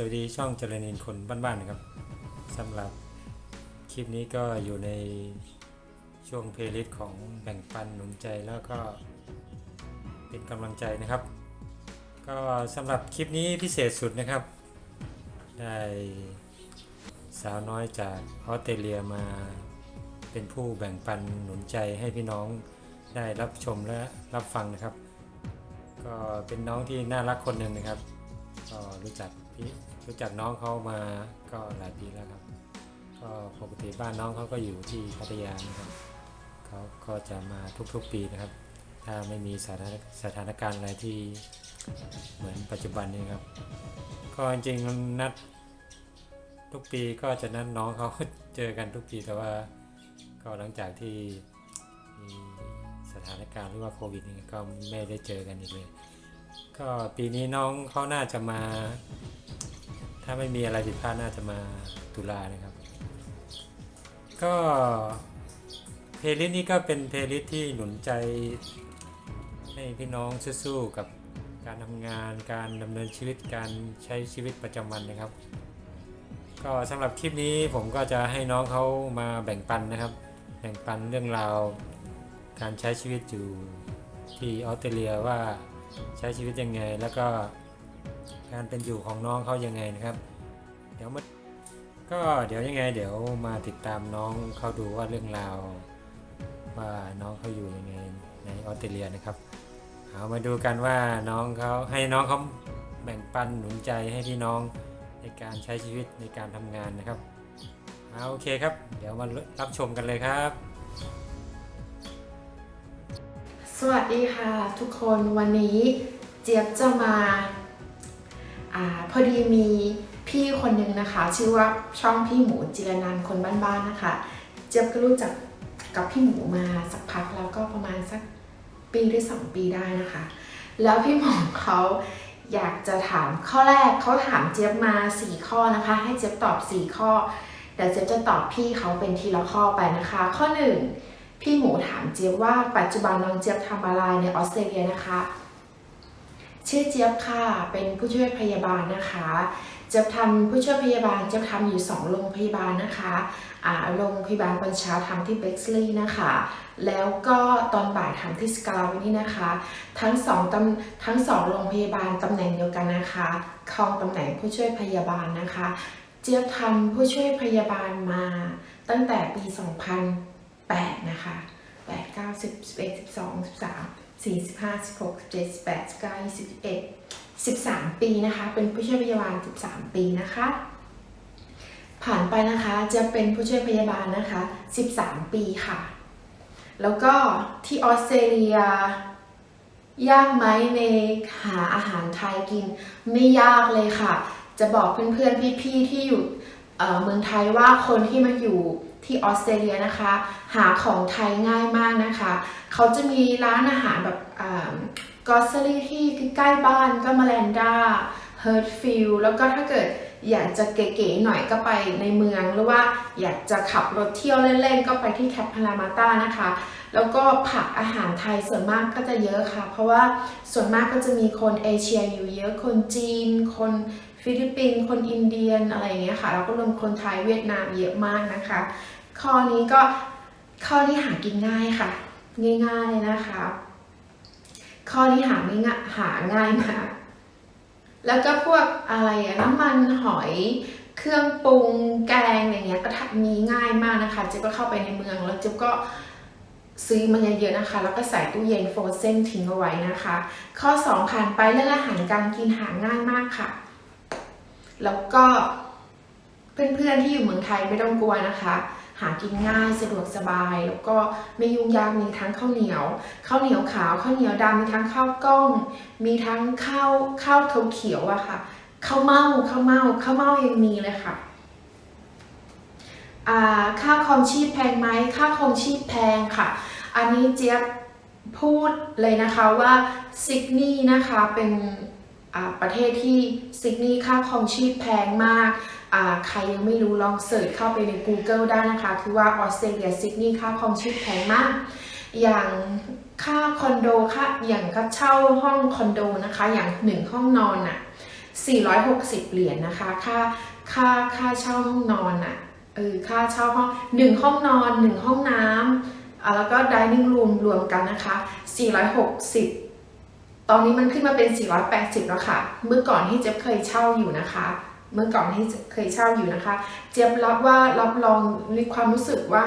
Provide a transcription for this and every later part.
สวัสดีช่องเจริญนินคนบ้านๆนะครับสำหรับคลิปนี้ก็อยู่ในช่วงเพลย์ลิสต์ของแบ่งปันหนุนใจแล้วก็เป็นกำลังใจนะครับ ก็สำหรับคลิปนี้พิเศษสุดนะครับ ได้สาวน้อยจากออสเตรเลียมาเป็นผู้แบ่งปันหนุนใจให้พี่น้องได้รับชมและรับฟังนะครับ ก็เป็นน้องที่น่ารักคนหนึ่งนะครับ ก็รู้จัก พี่รู้จักน้องเขามาก็หลายปีแล้วครับ ก็ปกติบ้านน้องเขาก็อยู่ที่พัทยานะครับเขาก็จะมาทุกๆปีนะครับ ถ้าไม่มีสถานสถานการณ์อะไรที่เหมือนปัจจุบันนี้ครับ ก็จริงๆนัดทุกปีก็จะนัดน้องเขาเจอกันทุกปีแต่ว่าก็หลังจากที่มีสถานการณ์หรือว่าโควิดนี่ก็ไม่ได้เจอกันอีกเลย ก็ปีนี้น้องเขาน่าจะมา ถ้าไม่มีอะไรผิดพลาดน่าจะมาตุลานะครับ ก็เพลย์ลิสต์นี้ก็เป็นเพลย์ลิสต์ที่หนุนใจให้พี่น้องสู้ๆกับการทำงาน การดำเนินชีวิตการใช้ชีวิตประจำวันนะครับ ก็สำหรับคลิปนี้ผมก็จะให้น้องเขามาแบ่งปันนะครับ แบ่งปันเรื่องราวการใช้ชีวิตอยู่ที่ออสเตรเลียว่า ใช้ชีวิตยังไง แล้วก็การเป็นอยู่ของน้องเขายังไงนะครับ เดี๋ยวมาก็เดี๋ยวยังไง เดี๋ยวมาติดตามน้องเขาดูว่าเรื่องราวว่าน้องเขาอยู่ยังไงในออสเตรเลียนะครับเอามาดูกันว่าน้องเขาให้น้องเขาแบ่งปันหนุนใจให้พี่น้องในการใช้ชีวิตในการทำงานนะครับเอาโอเคครับ เดี๋ยวมารับชมกันเลยครับ สวัสดีค่ะทุกคนวันนี้เจี๊ยบจะมาอาพอดีมีพี่คนหนึ่งนะคะ ชื่อว่าช่องพี่หมูจิรนันคนบ้านๆนะคะ เจี๊ยบก็รู้จักกับพี่หมูมาสักพักแล้วก็ประมาณสักปีหรือสองปีได้นะคะ แล้วพี่หมูเขาอยากจะถามข้อแรกเขาถามเจี๊ยบมาสี่ข้อนะคะ ให้เจี๊ยบตอบสี่ข้อเดี๋ยวเจี๊ยบจะตอบพี่เขาเป็นทีละข้อไปนะคะ ข้อหนึ่ง พี่หมูถามเจี๊ยบว่าปัจจุบันน้องเจี๊ยบทำอะไรในออสเตรเลียนะคะชื่อเจี๊ยบค่ะ เป็นผู้ช่วยพยาบาลนะคะเจี๊ยบทำผู้ช่วยพยาบาลเจี๊ยบทำอยู่ 2 โรงพยาบาลนะคะอ่าโรงพยาบาลตอนเช้าทำที่เบ็กซ์ลีย์นะคะ แล้วก็ตอนบ่ายทำที่สกาวนี่นะคะ ทั้งสองตำทั้งสองโรงพยาบาลตำแหน่งเดียวกันนะคะครองตำแหน่งผู้ช่วยพยาบาลนะคะ เจี๊ยบทำผู้ช่วยพยาบาลมาตั้งแต่ปี 8 นะคะ 8 9 10 11 12 13 4 15 16 17 18 19 21 13 ปีนะคะ เป็นผู้ช่วยพยาบาล 13 ปีนะคะ ผ่านไปนะคะจะเป็นผู้ช่วยพยาบาลนะคะ 13 ปีค่ะ แล้วก็ที่ออสเตรเลียยากไหมในหาอาหารไทยกิน ไม่ยากเลยค่ะ จะบอกเพื่อนๆพี่ๆที่อยู่เมืองไทยว่าคนที่มาอยู่ ที่ออสเตรเลียนะคะ หาของไทยง่ายมากนะคะ เขาจะมีร้านอาหารแบบกอสเซอรี่ที่ใกล้บ้านก็มาแลนดาเฮิร์ตฟิลแล้วก็ถ้าเกิดอยากจะเก๋ๆหน่อยก็ไปในเมือง หรือว่าอยากจะขับรถเที่ยวเล่นๆ ก็ไปที่แคปพารามาตานะคะ แล้วก็ผักอาหารไทยส่วนมากก็จะเยอะค่ะ เพราะว่าส่วนมากก็จะมีคนเอเชียอยู่เยอะคนจีน คนฟิลิปปินส์คนอินเดียนอะไรอย่างเงี้ยค่ะแล้วก็รวมคนไทยเวียดนามเยอะมากนะคะ ข้อนี้ก็ข้อนี้หากินง่ายค่ะ ง่ายๆนะคะ ข้อนี้หาไม่ง่ายหาง่ายมากแล้วก็พวกอะไรน้ำมันหอยเครื่องปรุงแกงอะไรเงี้ยก็ทำมีง่ายมากนะคะเจ๊ก็เข้าไปในเมืองแล้วเจ๊ก็ซื้อมาเยอะๆนะคะ แล้วก็ใส่ตู้เย็นโฟรเซนทิ้งเอาไว้นะคะ ข้อ 2 ผ่านไปเรื่องอาหารการกินหาง่ายมากค่ะ แล้วก็เพื่อนๆที่อยู่เมืองไทยไม่ต้องกลัวนะคะ หากินง่ายสะดวกสบาย แล้วก็ไม่ยุ่งยากมีทั้งข้าวเหนียวข้าวเหนียวขาวข้าวเหนียวดำมีทั้งข้าวกล้อง มีทั้งข้าวข้าวเขียวอะค่ะข้าวเม่าข้าวเม่าข้าวเม่ายังมีเลยค่ะอ่าค่าครองชีพแพงไหมค่าครองชีพแพงค่ะ อันนี้เจี๊ยบพูดเลยนะคะว่าซิดนีย์นะคะเป็นประเทศที่ซิดนีย์ค่าครองชีพแพงมาก ใครยังไม่รู้ลองเสิร์ชเข้าไปใน Google ได้นะคะ คือว่าออสเตรเลียซิดนีย์ค่าครองชีพแพงมาก อย่างค่าคอนโดค่าอย่างก็เช่าห้องคอนโดนะคะ อย่างหนึ่งห้องนอนน่ะ460 เหรียญนะคะ ค่าค่าค่าเช่าห้องนอนอะเออค่าเช่าห้องหนึ่งห้องนอนหนึ่งห้องน้ำแล้วก็ dining room รวมกันนะคะ 460 ตอนนี้มันขึ้นมาเป็น 480 แล้วค่ะ เมื่อก่อนที่เจ๊เคยเช่าอยู่นะคะ เมื่อก่อนที่เคยเช่าอยู่นะคะ เจี๊ยบรับว่ารับรองมีความรู้สึกว่า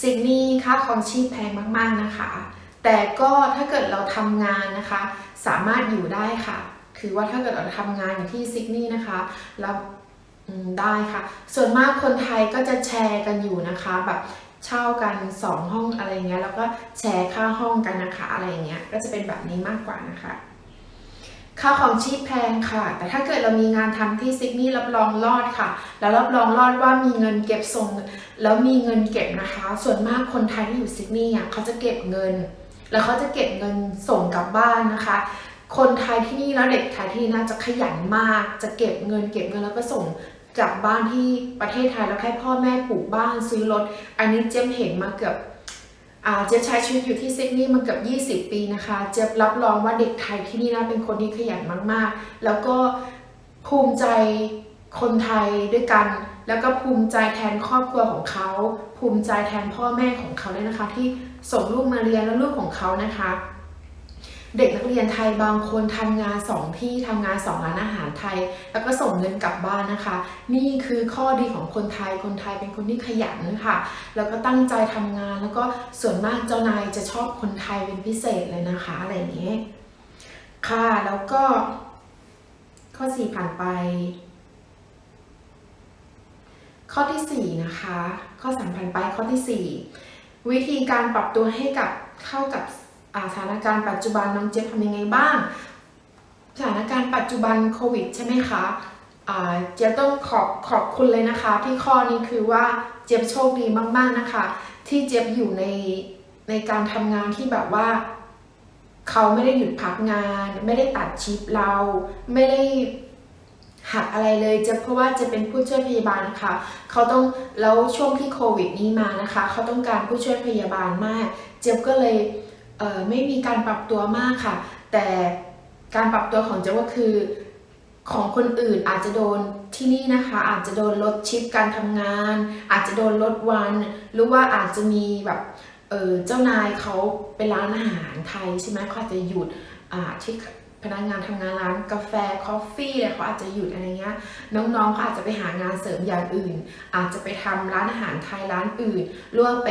ซิดนีย์ค่าครองชีพแพงมาก ๆนะคะ แต่ก็ถ้าเกิดเราทำงานนะคะ สามารถอยู่ได้ค่ะ คือว่าถ้าเกิดเราทำงานอยู่ที่ซิดนีย์นะคะแล้วได้ค่ะ ส่วนมากคนไทยก็จะแชร์กันอยู่นะคะแบบเช่ากันสองห้องอะไรเงี้ยแล้วก็แชร์ค่าห้องกันนะคะอะไรเงี้ยก็จะเป็นแบบนี้มากกว่านะคะ ค่าของชีพแพงค่ะ แต่ถ้าเกิดเรามีงานทำที่ซิดนีย์รับรองรอดค่ะ แล้วรับรองรอดว่ามีเงินเก็บส่ง แล้วมีเงินเก็บนะคะ ส่วนมากคนไทยที่อยู่ซิดนีย์อะเขาจะเก็บเงิน แล้วเขาจะเก็บเงินส่งกลับบ้านนะคะ คนไทยที่นี่แล้วเด็กไทยที่นี่น่าจะขยันมาก จะเก็บเงินเก็บเงินแล้วก็ส่งกลับบ้านที่ประเทศไทยแล้วให้พ่อแม่ปลูกบ้านซื้อรถ อันนี้เจมเห็นมาเกือบ เจ๊ยบใช้ชีวิตอยู่ที่ซิดนีย์มาเกือบ20 ปีนะคะ เจ๊ยบรับรองว่าเด็กไทยที่นี่นะเป็นคนที่ขยันมากๆ แล้วก็ภูมิใจคนไทยด้วยกัน แล้วก็ภูมิใจแทนครอบครัวของเขา ภูมิใจแทนพ่อแม่ของเขาด้วยนะคะ ที่ส่งลูกมาเรียนแล้วลูกของเขานะคะ เด็กนักเรียนไทยบางคนทำงานสองที่ทำงานสองร้านอาหารไทย แล้วก็ส่งเงินกลับบ้านนะคะ นี่คือข้อดีของคนไทยคนไทยเป็นคนที่ขยันค่ะ แล้วก็ตั้งใจทำงานแล้วก็ส่วนมากเจ้านายจะชอบคนไทยเป็นพิเศษเลยนะคะอะไรอย่างเงี้ยค่ะแล้วก็ ข้อสี่ผ่านไป ข้อที่สี่นะคะ ข้อสามผ่านไปข้อที่สี่วิธีการปรับตัวให้กับเข้ากับ สถานการณ์ปัจจุบันน้องเจี๊ยบทำยังไงบ้าง สถานการณ์ปัจจุบันโควิดใช่ไหมคะเจี๊ยบต้องขอบขอบคุณเลยนะคะ ที่ข้อนี้คือว่าเจี๊ยบโชคดีมาก ๆนะคะ ที่เจี๊ยบอยู่ในในการทำงานที่แบบว่าเขาไม่ได้หยุดพักงาน ไม่ได้ตัดชิปเรา ไม่ได้หักอะไรเลยจะเพราะว่าจะเป็นผู้ช่วยพยาบาลนะคะ เขาต้องแล้วช่วงที่โควิดนี้มานะคะ เขาต้องการผู้ช่วยพยาบาลมาก เจี๊ยบก็เลย ไม่มีการปรับตัวมากค่ะ แต่การปรับตัวของเจี๊ก็คือ ของคนอื่นอาจจะโดนที่นี่นะคะ อาจจะโดนลดชิปการทำงาน อาจจะโดนลดวัน หรือว่าอาจจะมีแบบเเจ้านายเขาเป็นร้านอาหารไทยใช่ไหมเขาอาจจะหยุดที่ พนักงานทำงานร้านกาแฟคอฟฟี่อะไรเขาอาจจะหยุดอะไรเงี้ยน้องๆเขาอาจจะไปหางานเสริมอย่างอื่น อาจจะไปทำร้านอาหารไทยร้านอื่นหรือว่าไป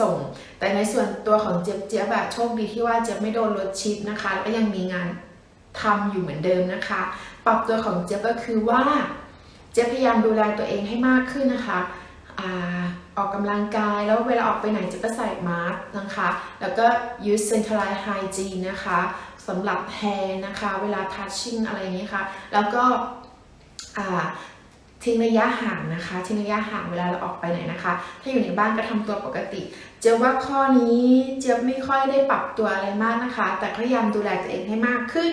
ส่ง แต่ในส่วนตัวของเจี๊ยบเจี๊ยบแบบโชคดีที่ว่าเจี๊ยบไม่โดนลดชิปนะคะแล้วก็ยังมีงานทำอยู่เหมือนเดิมนะคะ ปรับตัวของเจี๊ยบก็คือว่าเจี๊ยบพยายามดูแลตัวเองให้มากขึ้นนะคะออกกำลังกายแล้วเวลาออกไปไหนเจะก็ใส่มาสก์นะคะ แล้วก็ use centralized hygiene นะคะ สำหรับ hair นะคะ เวลา touching อะไรอย่างเงี้ค่ะ แล้วก็ทิ้งระยะห่างนะคะ ทิ้งระยะห่างเวลาเราออกไปไหนนะคะ ถ้าอยู่ในบ้านก็ทำตัวปกติ เจ๊ว่าข้อนี้เจ๊ไม่ค่อยได้ปรับตัวอะไรมากนะคะ แต่พยายามดูแลตัวเองให้มากขึ้น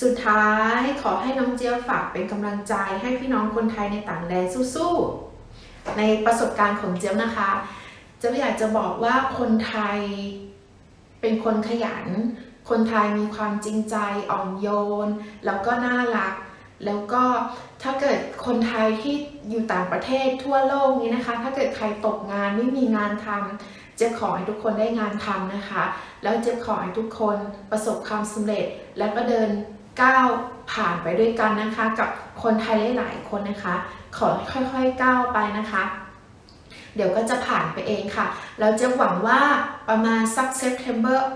สุดท้ายขอให้น้องเจี๊ยบฝากเป็นกำลังใจให้พี่น้องคนไทยในต่างแดนสู้ๆ ในประสบการณ์ของเจี๊ยบนะคะเจ๊อยากจะบอกว่าคนไทยเป็นคนขยัน คนไทยมีความจริงใจอ่อนโยน แล้วก็น่ารัก แล้วก็ถ้าเกิดคนไทยที่อยู่ต่างประเทศทั่วโลกนี้นะคะ ถ้าเกิดใครตกงานไม่มีงานทำจ๊ยบขอให้ทุกคนได้งานทำนะคะ แล้วจ๊ยบขอให้ทุกคนประสบความสำเร็จ แล้วก็เดินก้าวผ่านไปด้วยกันนะคะ กับคนไทยหลายๆคนนะคะ ขอค่อยๆก้าวไปนะคะ เดี๋ยวก็จะผ่านไปเองค่ะแล้วเจะหวังว่าประมาณสักเซปเทมเบอร์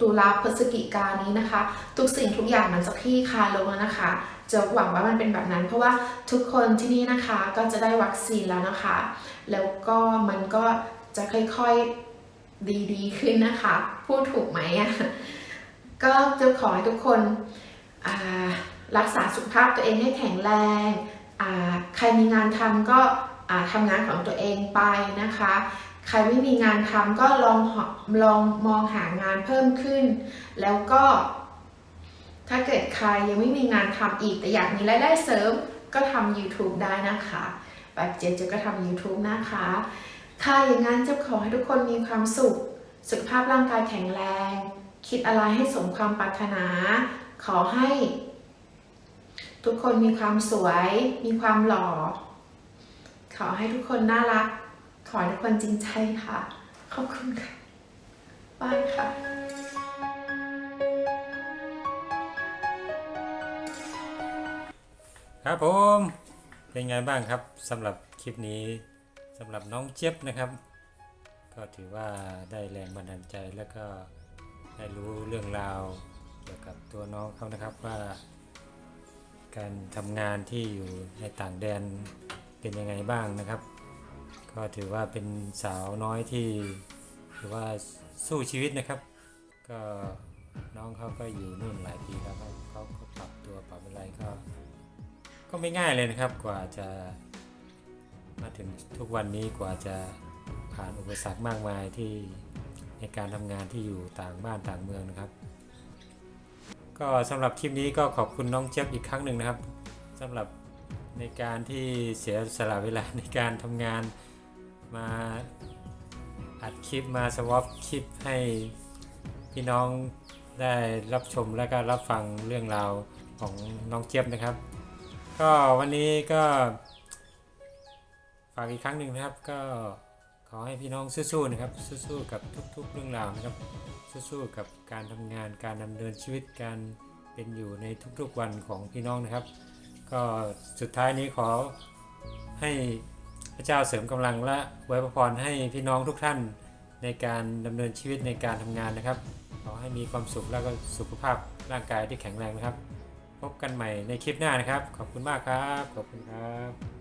ตุลาพฤศจิกานี้นะคะ ทุกสิ่งทุกอย่างมันจะคลี่คลายลงแล้วนะคะ จะหวังว่ามันเป็นแบบนั้น เพราะว่าทุกคนที่นี่นะคะก็จะได้วัคซีนแล้วนะคะ แล้วก็มันก็จะค่อยๆดีๆขึ้นนะคะ พูดถูกไหมอะก็จะขอให้ทุกคนรักษาสุขภาพตัวเองให้แข็งแรง ใครมีงานทำก็ ทำงานของตัวเองไปนะคะ ใครไม่มีงานทำก็ลองลองมองหางานเพิ่มขึ้น แล้วก็ถ้าเกิดใครยังไม่มีงานทำอีกแต่อยากมีรายได้เสริมก็ทำ YouTube ได้นะคะ แบบเจเจก็ทำ YouTube นะคะ ค่ะอย่างนั้นจะขอให้ทุกคนมีความสุข สุขภาพร่างกายแข็งแรง คิดอะไรให้สมความปรารถนา ขอให้ ทุกคนมีความสวย มีความหล่อ ขอให้ทุกคนน่ารัก ขอให้ทุกคนจริงใจค่ะ ขอบคุณค่ะบายค่ะครับผมเป็นไงบ้างครับสำหรับคลิปนี้สำหรับน้องเจี๊ยบนะครับ ก็ถือว่าได้แรงบันดาลใจแล้วก็ได้รู้เรื่องราวเกี่ยวกับตัวน้องเขานะครับว่า การทำงานที่อยู่ในต่างแดน เป็นยังไงบ้างนะครับ ก็ถือว่าเป็นสาวน้อยที่ถือว่าสู้ชีวิตนะครับ ก็น้องเขาก็อยู่นู่นหลายปีแล้วเขาเขาปรับตัวปรับอะไรก็ก็ไม่ง่ายเลยนะครับกว่าจะมาถึงทุกวันนี้กว่าจะผ่านอุปสรรคมากมายที่ในการทำงานที่อยู่ต่างบ้านต่างเมืองนะครับ ก็สำหรับคลิปนี้ก็ขอบคุณน้องเจี๊ยบอีกครั้งหนึ่งนะครับสำหรับ ในการที่เสียสละเวลาในการทำงานมาอัดคลิปมาสวอปคลิปให้พี่น้องได้รับชมและก็รับฟังเรื่องราวของน้องเจี๊ยบนะครับ ก็วันนี้ก็ฝากอีกครั้งหนึ่งนะครับ ก็ขอให้พี่น้องสู้ๆนะครับ สู้ๆกับทุกๆเรื่องราวนะครับ สู้ๆกับการทำงานการดำเนินชีวิตการเป็นอยู่ในทุกๆวันของพี่น้องนะครับ ก็สุดท้ายนี้ขอให้พระเจ้าเสริมกำลังและไว้พรให้พี่น้องทุกท่านในการดำเนินชีวิตในการทำงานนะครับ ขอให้มีความสุขและก็สุขภาพร่างกายที่แข็งแรงนะครับ พบกันใหม่ในคลิปหน้านะครับ ขอบคุณมากครับ ขอบคุณครับ